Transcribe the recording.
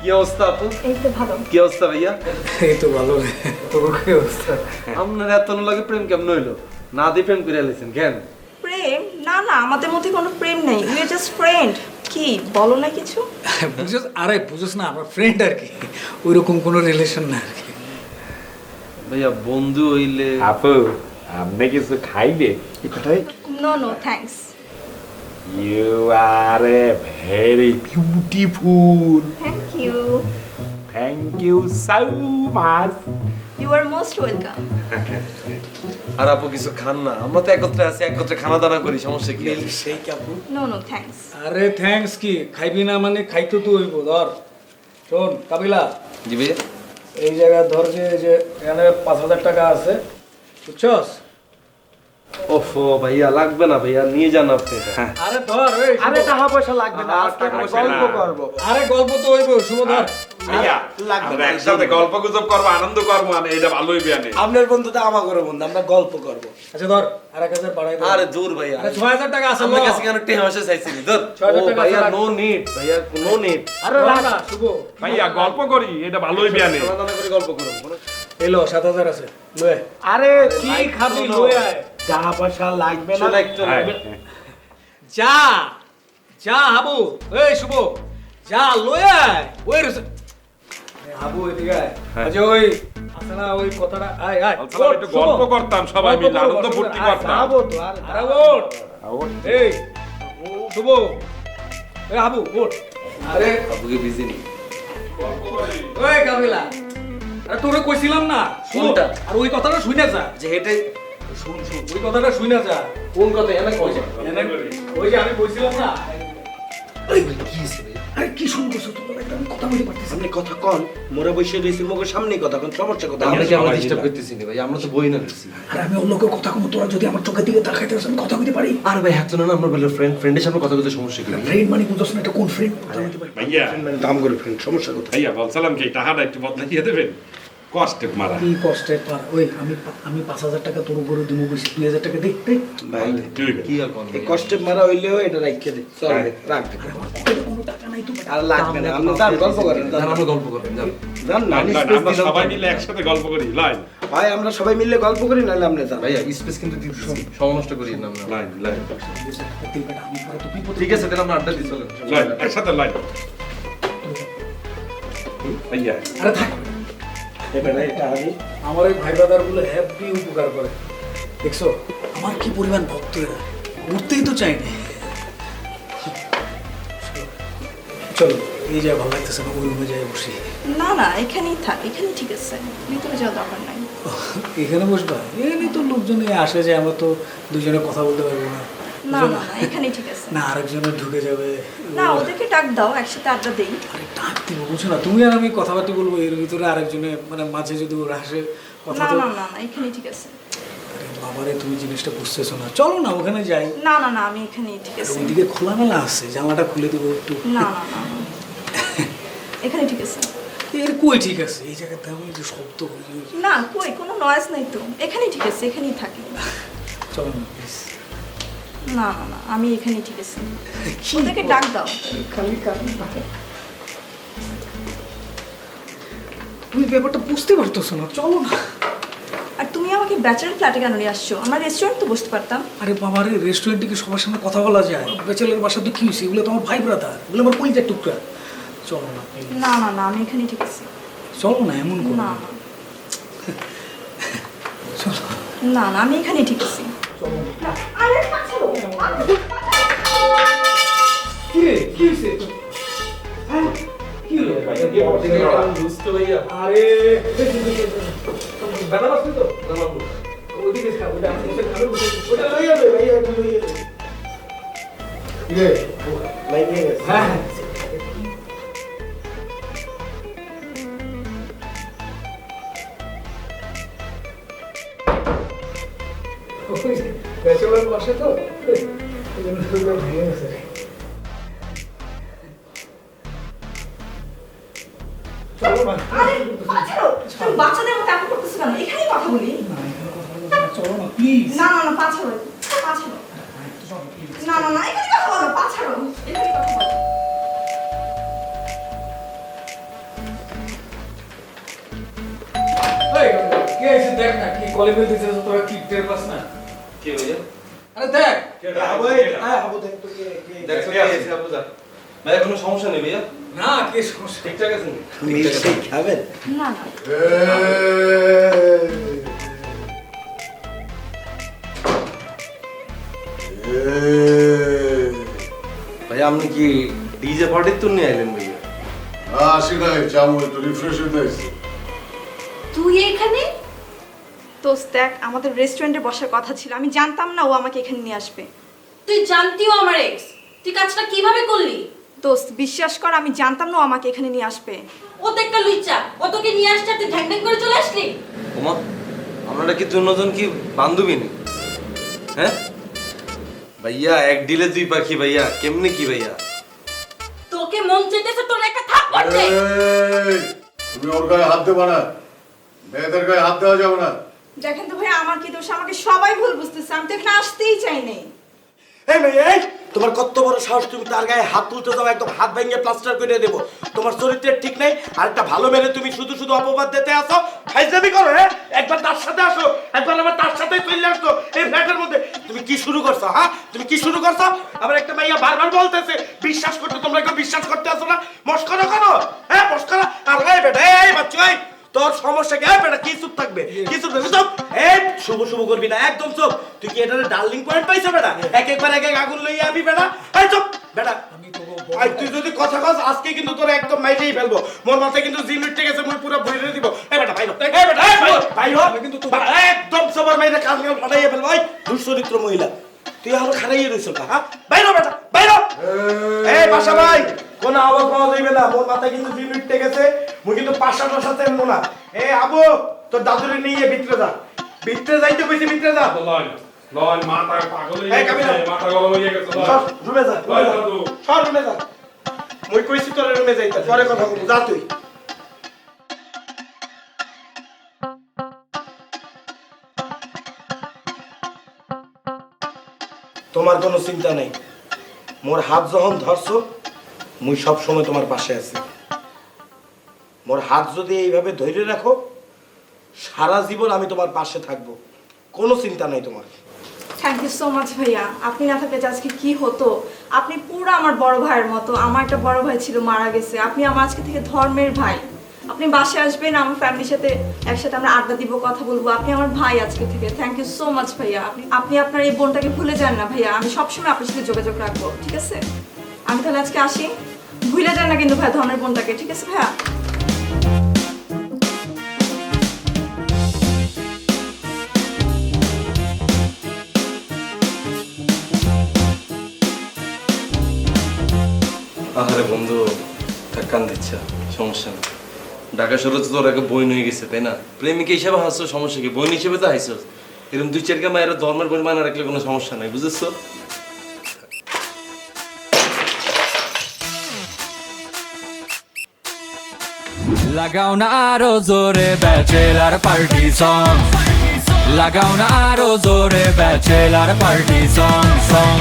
কি অবস্থা আপু? এই তো ভালো। কি অবস্থা ভাইয়া? এই তো ভালো। তোর কি অবস্থা? আপনার এত লাগে প্রেম কেমন হইল? না দিয়ে প্রেম করে আলেছেন কেন? প্রেম? না না আমাদের মধ্যে কোনো প্রেম নেই। উই আর জাস্ট ফ্রেন্ড কি বলো না কিছু? বুঝছিস আরে বুঝছিস না আমরা ফ্রেন্ড আর কি। ওইরকম কোনো রিলেশন না আর কি। ভাইয়া বন্ধু হইলে আপু আপনি কিছু খাইবে no no thanks you are a very beautiful thank you thank you so much you are most welcome আর আপু কিছু খান না? আমরা তো একত্রে আছি একত্রে খানা দানা করি সমস্যা কি? সেই কাপু নো নো থ্যাঙ্কস আরে থ্যাঙ্কস কি? খাইবি না মানে খাইতে তো হইব ধর। শোন কাবিলা। জি এই জায়গায় ধর যে এই যে এখানে পাঁচ হাজার টাকা আছে বুঝছস? ওফো ভাইয়া লাগবে না ভাইয়া নিয়ে যান আপনি আরে ধর আরে টাকা পয়সা লাগবে না আজকে গল্প করব। আরে গল্প তো হইব শুভ ধর। আমরা। একসাথে গল্প গুজব করব আনন্দ করব মানে এটা ভালোই বিয়ানে আপনার বন্ধুটা আমার করে বন্ধু আমরা গল্প করব। আচ্ছা ধর আর এক হাজার বাড়াই আরে দূর ভাইয়া। ছয় হাজার টাকা আছে আপনার কাছে কেন টেন হাসে চাইছিলি? ধর। ভাইয়া নো নিড ভাইয়া নো নিড আরে রাখ শুভ। ভাইয়া গল্প করি এটা ভালোই বিয়ানে গল্প করব এলো সাত হাজার আছে আরে কি খাবি লয়ে আয়। টাকা পয়সা লাগবে না? হ্যাঁ, যা যা হাবু। এই শুভ। যা লয়ে আয়। ওই রসে- হাবু এদিকে আয়। আচ্ছা ওই ওই কথাটা আয় আয়। একটু গল্প করতাম সবাই মিলে আনন্দ ফুর্তি করতাম। যাব তো আর আরে ওঠ। এই শুভ। এই হাবু ওঠ। আরে বিজি ওই কাবিলা আরে তোরে কইছিলাম না। শুভ। কোনটা? আর ওই কথাটা শুনে যা। যে হেটাই শুন শুন ওই কথাটা শুনে যা। কোন কথা? এনে কই এনে- ওই যে আমি কইছিলাম না আরে কি শুন করছ? তোমরা একটা আমি কথা বলতে পারতেছি আপনি কথা কন মোরা বসে রইছি মুখের সামনে কথা কোন সমস্যা কথা আমরা কি আমরা ডিস্টার্ব করতেছি না ভাই? আমরা তো বই না করছি আর আমি অন্য কেউ কথা কম তোরা যদি আমার চোখের দিকে তাকাইতে আসেন কথা বলতে পারি। আর ভাই হাত না আমরা বলে ফ্রেন্ড ফ্রেন্ডের সামনে কথা বলতে সমস্যা কি? ফ্রেন্ড মানে বুঝছ না এটা কোন ফ্রেন্ড কথা বলতে পারি। ভাইয়া। মানে দাম করে ফ্রেন্ড সমস্যা কথা ভাইয়া বলছিলাম কি টাকাটা একটু বদলাইয়ে দেবেন? কষ্টে মারা। কি কষ্টে পার ওই আমি আমি পাঁচ হাজার টাকা তোর উপরে দিমু কইছি দুই হাজার টাকা দেখতে। ভাই কি এই কষ্টে মারা হইলেও এটা রাখতে দে। চল। রাখ। কোনো টাকা নাই তো আর লাগবে না আপনি দাম গল্প করেন আমরা গল্প জান না আমরা সবাই মিলে একসাথে গল্প করি লাইন। ভাই আমরা সবাই মিলে গল্প করি নাহলে আপনি যান ভাইয়া স্পেস কিন্তু দিতেছি করি না আমরা। Line line. ঠিক আছে তাহলে আমরা আড্ডা দিই চলেন। লাইন একসাথে লাইন। ভাইয়া। আরে থাক। এবার এটা আমি। আমার এই ভাই ব্রাদারগুলো হ্যাপি উপকার করে। দেখছ আমার কি পরিমাণ ভক্ত এরা? উঠতেই তো চাই না। চলো এই জায়গায় ভালো লাগতেছে না ওই রুমে যাই বসি। না না এখানেই থাক এখানেই ঠিক আছে। ভিতরে যাওয়ার দরকার নাই। এখানে বসবা? এখানে তো লোকজন আসে যে আমরা তো দুজনে কথা বলতে পারব না। না না না এখানেই ঠিক আছে। না আরেকজনের ঢুকে যাবে। না ওদেরকে ডাক দাও একসাথে আড্ডা দেই। আরে ডাক দিব বুঝছ না তুমি আর আমি কথাবার্তা বলব এর ভিতরে আরেকজনে মানে মাঝে যদি ওরা আসে কথা না না না না এখানেই ঠিক আছে। বাবারে তুমি জিনিসটা বুঝতেছো না। চলো না ওখানে যাই। না না না আমি এখানেই ঠিক আছে। ওইদিকে খোলামেলা আছে জানলাটা খুলে দেবো একটু। না না। এখানে ঠিক আছে। এর কই ঠিক আছে? এই জায়গাতে আমি যে শব্দ না কই কোনো নয়েজ নেই তো। এখানেই ঠিক আছে এখানেই থাকি। চলো না প্লিজ না না না আমি এখানেই ঠিক আছে। ওদেরকে ডাক দাও। খালি কারণ তুমি ব্যাপারটা বুঝতে পারতেছো না চলো না। আর তুমি আমাকে ব্যাচেলার ফ্ল্যাটে কেন নিয়ে আসছো? আমরা রেস্টুরেন্ট তো বসতে পারতাম। আরে বাবা রে রেস্টুরেন্টে কি সবার সামনে কথা বলা যায়? বেচেলের বাসা তো কি হয়েছে? এগুলো তো আমার ভাই ব্রাদার এগুলো আমার কলিজার টুকরা। চলো না না না না আমি এখানেই ঠিক আছে। চলো না এমন করো না। না না আমি এখানেই ঠিক আছি। হ্যাঁ হ্যাঁ ব্যাচেলার বাসে তো ভেঙে গেছে বাচ্চাদের মতো এমন করতেছো কেন এখানেই কথা বলি না, না। না প্লিজ না দেখ না কি কলে দিতে তোরা কি টের পাস না। কে ভাইয়া আরে দেখ। আবু আয় আবু দেখ তো কে কে দেখছ কে আছে? ভাইয়া কোনো সমস্যা নেই ভাইয়া? না কে সমস্যা? ঠিকঠাক খাবেন না না। ভাইয়া আপনি কি ডিজে পার্টির তো নিয়ে আইলেন ভাইয়া? আসি নাই যাব একটু রিফ্রেশ হইতে তুই এখানে দোস্ত দেখ আমাদের রেস্টুরেন্টে বসার কথা ছিল। আমি জানতাম না ও আমাকে এখানে নিয়ে আসবে। তুই জানতিও আমার এক্স তুই কাজটা কীভাবে করলি? দোস্ত বিশ্বাস কর আমি জানতাম না ও আমাকে এখানে নিয়ে আসবে। ও তো একটা লুইচা ও তোকে নিয়ে আসছে তুই ঢ্যাং ঢ্যাং করে চলে আসলি? ওমা আপনারা কি দুজন কি বান্ধবী নি? হ্যাঁ? ভাইয়া এক ডিলে দুই পাখি ভাইয়া কেমনে কি ভাইয়া? তোকে মন চেতেছে তোর একটা থাপ্পড় দে। তুমি ওর গায়ে হাত দেবা না। মেয়েদের গায়ে হাত দেওয়া যাবে না। দেখেন তো ভাই, আমার কি দোষ? আমাকে সবাই ভুল বুঝতেছে, আমি তো এখানে আসতেই চাই নাই। এই মেয়ে তোমার কত বড় সাহস, তুমি তার গায়ে হাত তুলতে যাও, একদম হাত ভেঙে প্লাস্টার করে দেবো। তোমার চরিত্রের ঠিক নেই আর একটা ভালো মেরে তুমি শুধু শুধু অপবাদ দিতে আসো ফাইজলামি করো হ্যাঁ? একবার তার সাথে আসো, একবার আবার তার সাথে চলে আসতো এই ফ্ল্যাটের মধ্যে। তুমি কি শুরু করছ হ্যাঁ? তুমি কি শুরু করছ? আবার একটা মাইয়া বারবার বলতেছে, বিশ্বাস করতে, তোমরা কেউ বিশ্বাস করতে আসো না। মস্করা করো হ্যাঁ মস্করা আর এই বেটা এই বাচ্চা এই তোর সমস্যা কি? বেটা কি চুপ থাকবে? কি চুপ থাকবে? চুপ। এই শুভ শুভ করবি না একদম চুপ। তুই কি এটারে ডার্লিং পয়েন্ট পাইছো বেটা? এক একবার এক এক আগুন লইয়া আবি বেটা। এই চুপ বেটা। আই তুই যদি কথা কস আজকে কিন্তু তোর একদম মাইরেই ফেলব। মোর মাথায় কিন্তু জিম উঠে গেছে মুই পুরো ভরে দিব। এই বেটা ভাই এই বেটা এই ভাই ভাই কিন্তু তো- বেটা, একদম সবার মাইরে কাজ কাল ফাটাইয়া ফেলব। এই দুশ্চরিত্র মহিলা। তুই এখন খারাইয়ে রইছ না হ্যাঁ? বাইরো বেটা। এই! বাসা ভাই! কোন আওয়াজ পাওয়া যাইবে না মোর মাথায় কিন্তু গেছে মুই কিন্তু পাশা টাশা তেমন না। এ আবু তোর দাদুরে নিয়ে ভিতরে যা। ভিতরে যাইতে কইছি ভিতরে যা। লয় লয় মাথা পাগল হয়ে গেছে মাথা গরম হয়ে গেছে সর রুমে যা। লয় দাদু। সর রুমে যা। মুই কইছি তোর রুমে যাইতে পরে কথা বলব। যা তুই। তোমার কোনো চিন্তা নেই। মোর হাত যখন ধরছো, মুই সব সময় তোমার পাশে আছি। মোর হাত যদি এইভাবে ধরে রাখো, সারা জীবন আমি তোমার পাশে থাকব। কোনো চিন্তা নাই তোমার। থ্যাংক ইউ সো মাচ ভাইয়া। আপনি না থাকলে আজকে কি হতো? আপনি পুরো আমার বড় ভাইয়ের মতো। আমার একটা বড় ভাই ছিল, মারা গেছে। আপনি আমার আজকে থেকে ধর্মের ভাই। আপনি বাসে আসবেন আমার ফ্যামিলির সাথে একসাথে আমরা আড্ডা দিব, কথা বলব। আপনি আমার ভাই আজকে থেকে। থ্যাংক ইউ সো মাচ ভাইয়া। আপনি আপনি আপনার এই বোনটাকে ভুলে যান না ভাইয়া। আমি সবসময় আপনার সাথে যোগাযোগ রাখব, ঠিক আছে? আমি তাহলে আজকে আসি। ভুলে যান না কিন্তু ভাইয়া ধর্মের বোনটাকে, ঠিক আছে ভাইয়া? আহারে বন্ধু কান দিচ্ছা, সমস্যা নেই। ঢাকা শহরে তো তোর আগে বইন হয়ে গেছে, তাই না? প্রেমিকা হিসাবে হাসছো, সমস্যা কি? বোন হিসেবে তো হাসছো এরকম দুই চারটা মায়ের ধর্মের পরিমাণ রাখলে কোনো সমস্যা নাই, বুঝেছ? লাগাও না আরও জোরে ব্যাচেলার পার্টি সং লাগাও না আরও জোরে ব্যাচেলার পার্টি সং সং